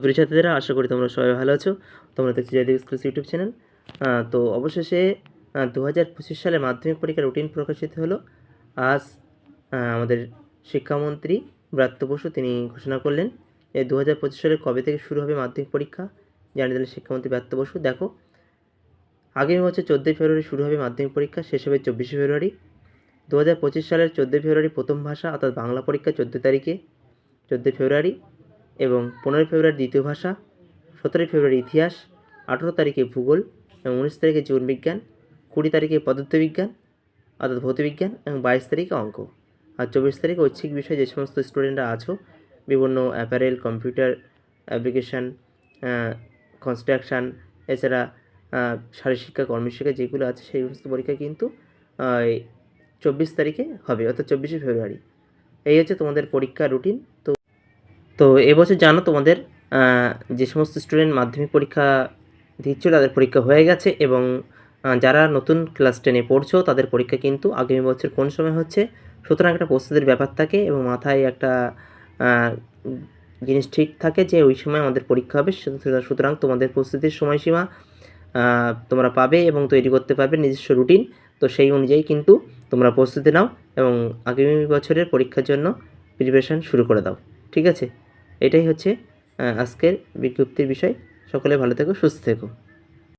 প্রিয় ছাত্রীরা আশা করি তোমরা সবাই ভালো আছো। তোমরা দেখছি জয়দেব স্কুলস ইউটিউব চ্যানেল। তো অবশেষে দু হাজার পঁচিশ সালে মাধ্যমিক পরীক্ষার রুটিন প্রকাশিত হলো। আজ আমাদের শিক্ষামন্ত্রী ব্রাত্য বসু তিনি ঘোষণা করলেন যে দু হাজার পঁচিশ সালে কবে থেকে শুরু হবে মাধ্যমিক পরীক্ষা। জানিয়ে দিলেন শিক্ষামন্ত্রী ব্রাত্য বসু, দেখো, আগামী বছর চোদ্দোই ফেব্রুয়ারি শুরু হবে মাধ্যমিক পরীক্ষা, শেষ হবে চব্বিশে ফেব্রুয়ারি। দু হাজার পঁচিশ সালের চোদ্দোই ফেব্রুয়ারি প্রথম ভাষা, অর্থাৎ বাংলা পরীক্ষা চোদ্দ তারিখে, চোদ্দোই ফেব্রুয়ারি। এবং পনেরোই ফেব্রুয়ারি দ্বিতীয় ভাষা, সতেরোই ফেব্রুয়ারি ইতিহাস, আঠেরো তারিখে ভূগোল এবং উনিশ তারিখে জীবন বিজ্ঞান কুড়ি তারিখে পদার্থবিজ্ঞান, অর্থাৎ ভৌতবিজ্ঞান এবং বাইশ তারিখে অঙ্ক। আর চব্বিশ তারিখে ঐচ্ছিক বিষয়ে যে সমস্ত স্টুডেন্টরা আছো, বিভিন্ন অ্যাপারেল কম্পিউটার অ্যাপ্লিকেশান কনস্ট্রাকশান এছাড়া শারীরশিক্ষা, কর্মশিক্ষা যেগুলো আছে সেই সমস্ত পরীক্ষা কিন্তু চব্বিশ তারিখে হবে, অর্থাৎ চব্বিশে ফেব্রুয়ারি। এই হচ্ছে তোমাদের পরীক্ষা রুটিন তো এবছর জানো তোমাদের যে সমস্ত স্টুডেন্ট মাধ্যমিক পরীক্ষা দিচ্ছ, তাদের পরীক্ষা হয়ে গেছে এবং যারা নতুন ক্লাস টেনে পড়ছো, তাদের পরীক্ষা কিন্তু আগামী বছর কোন সময় হচ্ছে? সুতরাং একটা প্রস্তুতির ব্যাপার থাকে এবং মাথায় একটা জিনিস ঠিক থাকে যে ওই সময় আমাদের পরীক্ষা হবে, সুতরাং তোমাদের প্রস্তুতির সময়সীমা তোমরা পাবে এবং তৈরি করতে পারবে নিজস্ব রুটিন তো সেই অনুযায়ী কিন্তু তোমরা প্রস্তুতি নাও এবং আগামী বছরের পরীক্ষার জন্য প্রিপারেশান শুরু করে দাও। ঠিক আছে? এটাই হচ্ছে আজকের বিজ্ঞপ্তির বিষয়। সকলে ভালো থেকো সুস্থ থেকো।